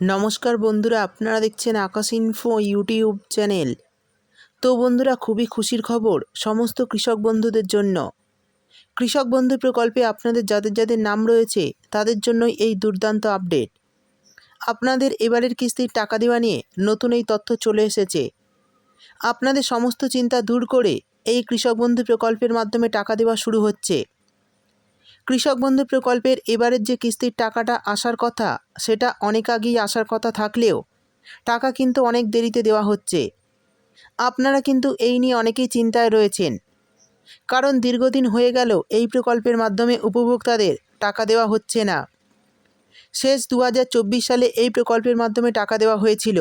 নমস্কার বন্ধুরা, আপনারা দেখছেন আকাশ ইনফো ইউটিউব চ্যানেল তো বন্ধুরা, খুবই খুশির খবর সমস্ত কৃষক বন্ধুদের জন্য। কৃষক বন্ধু প্রকল্পে আপনাদের যাদের যাদের নাম রয়েছে, তাদের জন্যই এই দুর্দান্ত আপডেট আপনাদের এবারের কিস্তির টাকা দেওয়া নিয়ে নতুন এই তথ্য চলে এসেছে। আপনাদের সমস্ত চিন্তা দূর করে এই কৃষক বন্ধু প্রকল্পের মাধ্যমে টাকা দেওয়া শুরু হচ্ছে। কৃষক বন্ধু প্রকল্পের এবারের যে কিস্তির টাকাটা আসার কথা, সেটা অনেক আগেই আসার কথা থাকলেও, টাকা কিন্তু অনেক দেরিতে দেওয়া হচ্ছে। আপনারা কিন্তু এই নিয়ে অনেকেই চিন্তায় রয়েছেন। কারণ দীর্ঘদিন হয়ে গেল এই প্রকল্পের মাধ্যমে উপভোক্তাদের টাকা দেওয়া হচ্ছে না। শেষ দু হাজার চব্বিশ সালে এই প্রকল্পের মাধ্যমে টাকা দেওয়া হয়েছিল।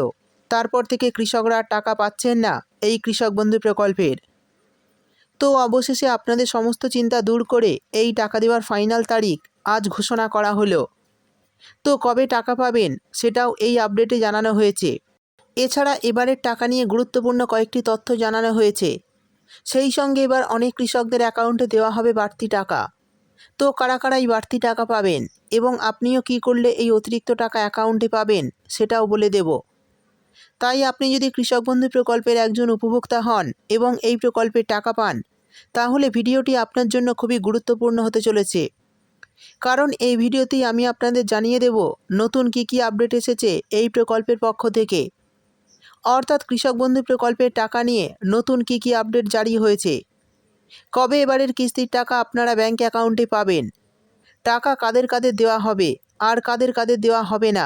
তারপর থেকে কৃষকরা টাকা পাচ্ছেন না এই কৃষক বন্ধু প্রকল্পের। তো অবশেষে আপনাদের সমস্ত চিন্তা দূর করে এই টাকা দেওয়ার ফাইনাল তারিখ আজ ঘোষণা করা হলো। তো কবে টাকা পাবেন সেটাও এই আপডেটে জানানো হয়েছে। এছাড়া এবারের টাকা নিয়ে গুরুত্বপূর্ণ কয়েকটি তথ্য জানানো হয়েছে। সেই সঙ্গে এবার অনেক কৃষকদের অ্যাকাউন্টে দেওয়া হবে বাড়তি টাকা। তো কারা কারা এই বাড়তি টাকা পাবেন এবং আপনিও কি করলে এই অতিরিক্ত টাকা অ্যাকাউন্টে পাবেন সেটাও বলে দেব। তাই আপনি যদি কৃষক বন্ধু প্রকল্পের একজন উপভোক্তা হন এবং এই প্রকল্পের টাকা পান, তাহলে ভিডিওটি আপনার জন্য খুবই গুরুত্বপূর্ণ হতে চলেছে। কারণ এই ভিডিওতেই আমি আপনাদের জানিয়ে দেব নতুন কি কি আপডেট এসেছে এই প্রকল্পের পক্ষ থেকে। অর্থাৎ কৃষক বন্ধু প্রকল্পের টাকা নিয়ে নতুন কি কি আপডেট জারি হয়েছে। কবে এবারের কিস্তির টাকা আপনারা ব্যাংক অ্যাকাউন্টে পাবেন? টাকা কাদের কাদের দেওয়া হবে? আর কাদের কাদের দেওয়া হবে না?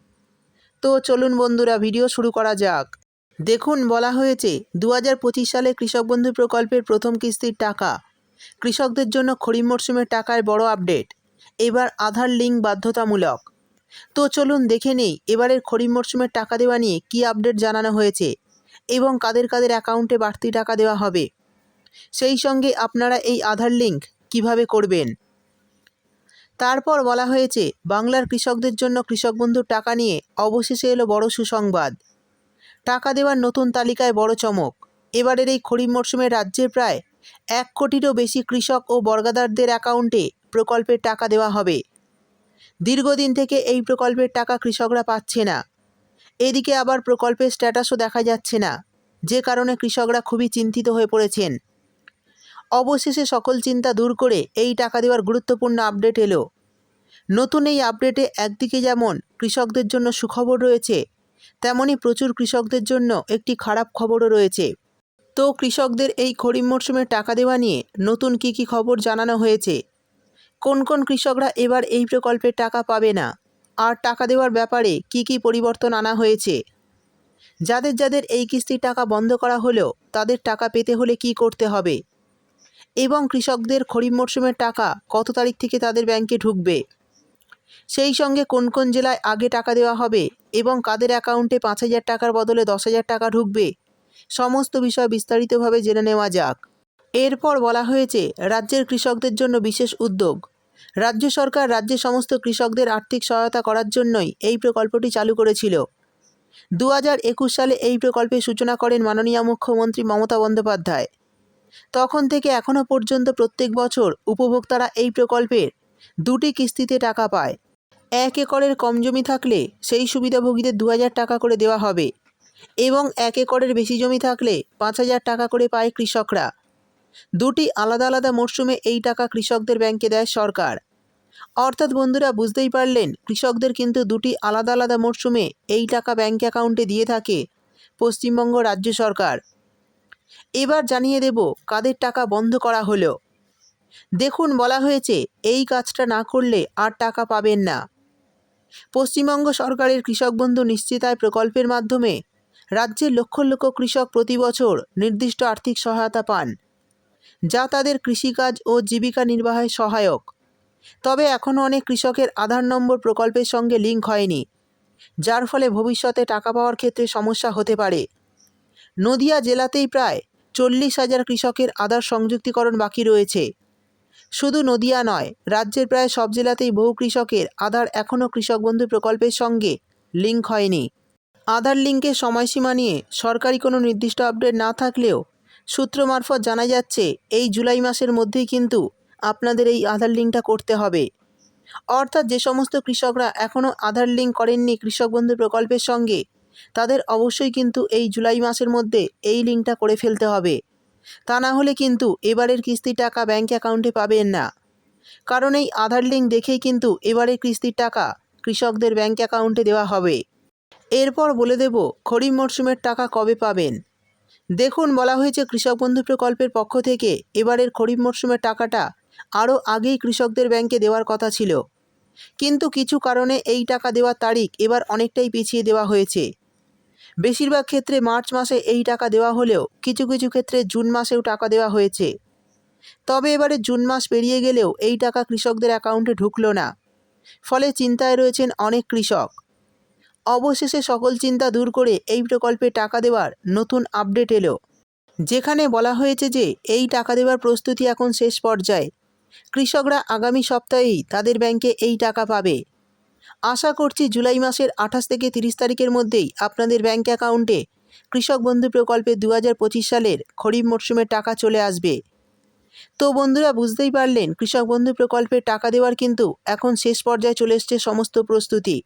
তো চলুন বন্ধুরা ভিডিও শুরু করা যাক। দেখুন, বলা হয়েছে দু হাজার পঁচিশ সালে কৃষক বন্ধু প্রকল্পের প্রথম কিস্তির টাকা। কৃষকদের জন্য খরিফ মরশুমের টাকায় বড় আপডেট। এবার আধার লিঙ্ক বাধ্যতামূলক। তো চলুন দেখে নেই, এবারের খরিফ মরশুমের টাকা দেওয়া নিয়ে কী আপডেট জানানো হয়েছে এবং কাদের কাদের অ্যাকাউন্টে বাড়তি টাকা দেওয়া হবে। সেই সঙ্গে আপনারা এই আধার লিঙ্ক কীভাবে করবেন? তারপর বলা হয়েছে, বাংলার কৃষকদের জন্য কৃষক বন্ধুর টাকা নিয়ে অবশেষে এলো বড় সুসংবাদ। টাকা দেওয়ার নতুন তালিকায় বড় চমক। এবারের এই খরিফ মরশুমে রাজ্যের প্রায় এক কোটিরও বেশি কৃষক ও বর্গাদারদের অ্যাকাউন্টে প্রকল্পের টাকা দেওয়া হবে। দীর্ঘদিন থেকে এই প্রকল্পের টাকা কৃষকরা পাচ্ছে না। এদিকে আবার প্রকল্পের স্ট্যাটাসও দেখা যাচ্ছে না। যে কারণে কৃষকরা খুবই চিন্তিত হয়ে পড়েছেন। অবশেষে সকল চিন্তা দূর করে এই টাকা দেওয়ার গুরুত্বপূর্ণ আপডেট এলো। নতুন এই আপডেটে একদিকে যেমন কৃষকদের জন্য সুখবর রয়েছে তেমনই প্রচুর কৃষকদের জন্য একটি খারাপ খবরও রয়েছে। তো কৃষকদের এই খরিফ মরশুমে টাকা দেওয়া নিয়ে নতুন কি কি খবর জানানো হয়েছে? কোন কোন কৃষকরা এবার এই প্রকল্পের টাকা পাবে না? আর টাকা দেওয়ার ব্যাপারে কি কি পরিবর্তন আনা হয়েছে? যাদের যাদের এই কিস্তির টাকা বন্ধ করা হলেও তাদের টাকা পেতে হলে কি করতে হবে? এবং কৃষকদের খরিফ মরশুমের টাকা কত তারিখ থেকে তাদের ব্যাংকে ঢুকবে? সেই সঙ্গে কোন কোন জেলায় আগে টাকা দেওয়া হবে এবং কাদের অ্যাকাউন্টে পাঁচ হাজার টাকার বদলে দশ হাজার টাকা ঢুকবে? সমস্ত বিষয় বিস্তারিতভাবে জেনে নেওয়া যাক। এরপর বলা হয়েছে, রাজ্যের কৃষকদের জন্য বিশেষ উদ্যোগ। রাজ্য সরকার রাজ্যের সমস্ত কৃষকদের আর্থিক সহায়তা করার জন্যই এই প্রকল্পটি চালু করেছিল। দু হাজার একুশ সালে এই প্রকল্পের সূচনা করেন মাননীয় মুখ্যমন্ত্রী মমতা বন্দ্যোপাধ্যায়। তখন থেকে এখনও পর্যন্ত প্রত্যেক বছর উপভোক্তারা এই প্রকল্পের দুটি কিস্তিতে টাকা পায়। এক একরের কম জমি থাকলে সেই সুবিধাভোগীদের দু হাজার টাকা করে দেওয়া হবে এবং এক একরের বেশি জমি থাকলে পাঁচ হাজার টাকা করে পায় কৃষকরা। দুটি আলাদা আলাদা মরশুমে এই টাকা কৃষকদের ব্যাংকে দেয় সরকার। অর্থাৎ বন্ধুরা, বুঝতেই পারলেন, কৃষকদের কিন্তু দুটি আলাদা আলাদা মরশুমে এই টাকা ব্যাংক অ্যাকাউন্টে দিয়ে থাকে পশ্চিমবঙ্গ রাজ্য সরকার। এবার জানিয়ে দেব কাদের টাকা বন্ধ করা হলো। দেখুন বলা হয়েছে, এই কাজটা না করলে আর টাকা পাবেন না। পশ্চিমবঙ্গ সরকারের কৃষক বন্ধু নিশ্চিতায় প্রকল্পের মাধ্যমে রাজ্যের লক্ষ লক্ষ কৃষক প্রতি বছর নির্দিষ্ট আর্থিক সহায়তা পান, যা তাদের কৃষিকাজ ও জীবিকা নির্বাহে সহায়ক। তবে এখনও অনেক কৃষকের আধার নম্বর প্রকল্পের সঙ্গে লিঙ্ক হয়নি, যার ফলে ভবিষ্যতে টাকা পাওয়ার ক্ষেত্রে সমস্যা হতে পারে। নদিয়া জেলাতেই প্রায় চল্লিশ হাজার কৃষকের আধার সংযুক্তিকরণ বাকি রয়েছে। শুধু নদিয়া নয়, রাজ্যের প্রায় সব জেলাতেই বহু কৃষকের আধার এখনও কৃষক বন্ধু প্রকল্পের সঙ্গে লিঙ্ক হয়নি। আধার লিঙ্কের সময়সীমা নিয়ে সরকারি কোনো নির্দিষ্ট আপডেট না থাকলেও সূত্র মারফত জানা যাচ্ছে, এই জুলাই মাসের মধ্যেই কিন্তু আপনাদের এই আধার লিঙ্কটা করতে হবে। অর্থাৎ যে সমস্ত কৃষকরা এখনও আধার লিঙ্ক করেননি কৃষক বন্ধু প্রকল্পের সঙ্গে তাদের অবশ্যই কিন্তু এই জুলাই মাসের মধ্যে এই লিঙ্কটা করে ফেলতে হবে। তা না হলে কিন্তু এবারের কিস্তির টাকা ব্যাঙ্ক অ্যাকাউন্টে পাবেন না। কারণ এই আধার লিঙ্ক দেখেই কিন্তু এবারের কিস্তির টাকা কৃষকদের ব্যাঙ্ক অ্যাকাউন্টে দেওয়া হবে। এরপর বলে দেব খরিফ মরশুমের টাকা কবে পাবেন। দেখুন, বলা হয়েছে কৃষক বন্ধু প্রকল্পের পক্ষ থেকে এবারের খরিফ মরশুমের টাকাটা আরও আগেই কৃষকদের ব্যাংকে দেওয়ার কথা ছিল। কিন্তু কিছু কারণে এই টাকা দেওয়ার তারিখ এবার অনেকটাই পিছিয়ে দেওয়া হয়েছে। বেশিরভাগ ক্ষেত্রে মার্চ মাসে এই টাকা দেওয়া হলেও কিছু কিছু ক্ষেত্রে জুন মাসেও টাকা দেওয়া হয়েছে। তবে এবারে জুন মাস পেরিয়ে গেলেও এই টাকা কৃষকদের অ্যাকাউন্টে ঢুকলো না। ফলে চিন্তায় রয়েছেন অনেক কৃষক। অবশেষে সকল চিন্তা দূর করে এই প্রকল্পে টাকা দেওয়ার নতুন আপডেট এলো। যেখানে বলা হয়েছে যে এই টাকা দেওয়ার প্রস্তুতি এখন শেষ পর্যায়ে। কৃষকরা আগামী সপ্তাহেই তাদের ব্যাংকে এই টাকা পাবে। আশা করছি জুলাই মাসের আঠাশ থেকে তিরিশ তারিখের মধ্যেই আপনাদের ব্যাঙ্ক অ্যাকাউন্টে কৃষক বন্ধু প্রকল্পে দু হাজার পঁচিশ সালের খরিফ মরশুমের টাকা চলে আসবে। তো বন্ধুরা, বুঝতেই পারলেন, কৃষক বন্ধু প্রকল্পের টাকা দেওয়ার কিন্তু এখন শেষ পর্যায়ে চলে এসছে সমস্ত প্রস্তুতি।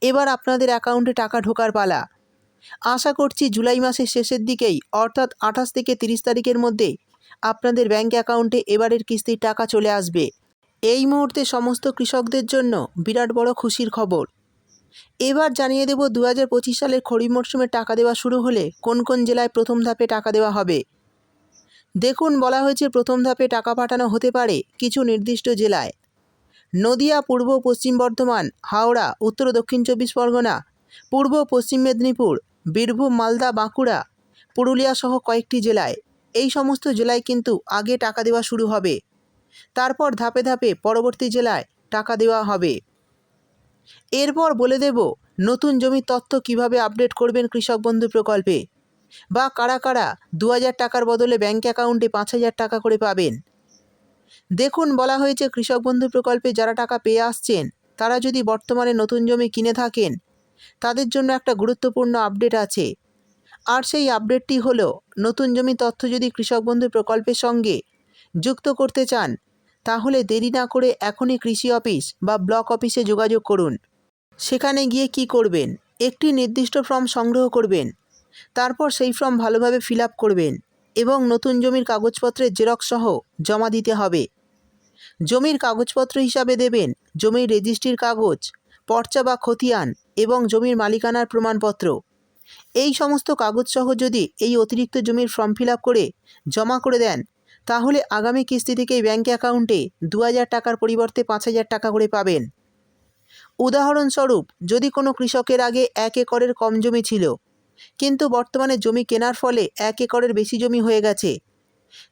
এবার আপনাদের অ্যাকাউন্টে টাকা ঢোকার পালা। আশা করছি জুলাই মাসের শেষের দিকেই, অর্থাৎ আঠাশ থেকে তিরিশ তারিখের মধ্যে আপনাদের ব্যাঙ্ক অ্যাকাউন্টে এবারের কিস্তির টাকা চলে আসবে। এই মুহূর্তে সমস্ত কৃষকদের জন্য বিরাট বড় খুশির খবর। এবার জানিয়ে দেব দু হাজার পঁচিশ সালের খরিফ মরশুমে টাকা দেওয়া শুরু হলে কোন কোন জেলায় প্রথম ধাপে টাকা দেওয়া হবে। দেখুন, বলা হয়েছে প্রথম ধাপে টাকা পাঠানো হতে পারে কিছু নির্দিষ্ট জেলায়। নদিয়া, পূর্ব পশ্চিম বর্ধমান, হাওড়া, উত্তর দক্ষিণ চব্বিশ পরগনা, পূর্ব পশ্চিম মেদিনীপুর, বীরভূম, মালদা, বাঁকুড়া, পুরুলিয়া সহ কয়েকটি জেলায়। এই সমস্ত জেলায় কিন্তু আগে টাকা দেওয়া শুরু হবে। তারপর ধাপে ধাপে পরবর্তী জেলায় টাকা দেওয়া হবে। এরপর বলে দেব, নতুন জমির তথ্য কীভাবে আপডেট করবেন কৃষক বন্ধু প্রকল্পে? বা কারা কারা দু হাজার টাকার বদলে ব্যাঙ্ক অ্যাকাউন্টে পাঁচ হাজার টাকা করে পাবেন? দেখুন, বলা হয়েছে কৃষক বন্ধু প্রকল্পে যারা টাকা পেয়ে আসছেন, তারা যদি বর্তমানে নতুন জমি কিনে থাকেন, তাদের জন্য একটা গুরুত্বপূর্ণ আপডেট আছে। আর সেই আপডেটটি হলো, নতুন জমি তথ্য যদি কৃষক বন্ধু প্রকল্পের সঙ্গে যুক্ত করতে চান তাহলে দেরি না করে এখনই কৃষি অফিস বা ব্লক অফিসে যোগাযোগ করুন। সেখানে গিয়ে কি করবেন? একটি নির্দিষ্ট ফর্ম সংগ্রহ করবেন। তারপর সেই ফর্ম ভালোভাবে ফিল করবেন এবং নতুন জমির কাগজপত্রের জেরক্স সহ জমা দিতে হবে। জমির কাগজপত্র হিসাবে দেবেন জমির রেজিস্ট্রির কাগজ, পর্চা বা খতিয়ান এবং জমির মালিকানার প্রমাণপত্র। এই সমস্ত কাগজসহ যদি এই অতিরিক্ত জমির ফর্ম ফিল করে জমা করে দেন তাহলে আগামী কিস্তি থেকেই ব্যাঙ্ক অ্যাকাউন্টে দু হাজার টাকার পরিবর্তে পাঁচ হাজার টাকা করে পাবেন। উদাহরণস্বরূপ, যদি কোনো কৃষকের আগে এক একরের কম জমি ছিল, কিন্তু বর্তমানে জমি কেনার ফলে এক একরের বেশি জমি হয়ে গেছে,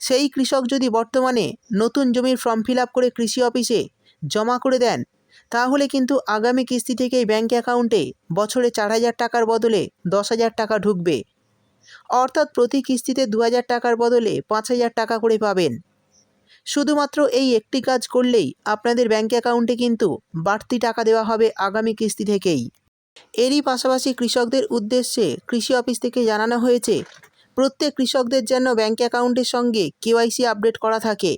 সেই কৃষক যদি বর্তমানে নতুন জমির ফর্ম ফিল করে কৃষি অফিসে জমা করে দেন, তাহলে কিন্তু আগামী কিস্তি থেকেই ব্যাঙ্ক অ্যাকাউন্টে বছরে চার হাজার টাকার বদলে দশ হাজার টাকা ঢুকবে। অর্থাৎ প্রতি কিস্তিতে দু হাজার টাকার বদলে পাঁচ হাজার টাকা করে পাবেন। শুধুমাত্র এই একটি কাজ করলেই আপনাদের ব্যাঙ্ক অ্যাকাউন্টে কিন্তু বাড়তি টাকা দেওয়া হবে আগামী কিস্তি থেকেই। এরই পাশাপাশি কৃষকদের উদ্দেশ্যে কৃষি অফিস থেকে জানানো হয়েছে, প্রত্যেক কৃষকদের যেন ব্যাঙ্ক অ্যাকাউন্টের সঙ্গে কেওয়াইসি আপডেট করা থাকে।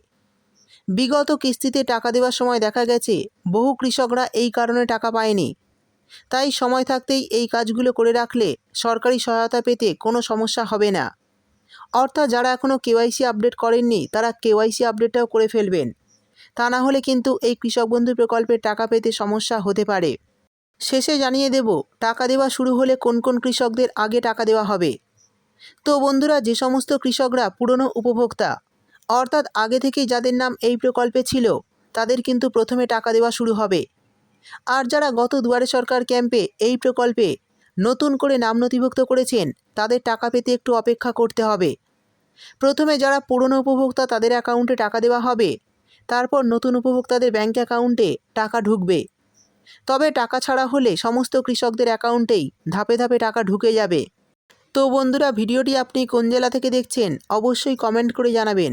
বিগত কিস্তিতে টাকা দেওয়ার সময় দেখা গেছে, বহু কৃষকরা এই কারণে টাকা পায়নি। তাই সময় থাকতেই এই কাজগুলো করে রাখলে সরকারি সহায়তা পেতে কোনো সমস্যা হবে না। অর্থাৎ যারা এখনও কেওয়াইসি আপডেট করেননি, তারা কেওয়াইসি আপডেটটাও করে ফেলবেন। তা না হলে কিন্তু এই কৃষক বন্ধু প্রকল্পের টাকা পেতে সমস্যা হতে পারে। শেষে জানিয়ে দেব, টাকা দেওয়া শুরু হলে কোন কোন কৃষকদের আগে টাকা দেওয়া হবে। তো বন্ধুরা, যে সমস্ত কৃষকরা পুরনো উপভোক্তা, অর্থাৎ আগে থেকেই যাদের নাম এই প্রকল্পে ছিল, তাদের কিন্তু প্রথমে টাকা দেওয়া শুরু হবে। আর যারা গত দুয়ারে সরকার ক্যাম্পে এই প্রকল্পে নতুন করে নাম নথিভুক্ত করেছেন, তাদের টাকা পেতে একটু অপেক্ষা করতে হবে। প্রথমে যারা পুরনো উপভোক্তা, তাদের অ্যাকাউন্টে টাকা দেওয়া হবে। তারপর নতুন উপভোক্তাদের ব্যাঙ্ক অ্যাকাউন্টে টাকা ঢুকবে। তবে টাকা ছাড়া হলে সমস্ত কৃষকদের অ্যাকাউন্টেই ধাপে ধাপে টাকা ঢুকে যাবে। তো বন্ধুরা, ভিডিওটি আপনি কোন জেলা থেকে দেখছেন, অবশ্যই কমেন্ট করে জানাবেন।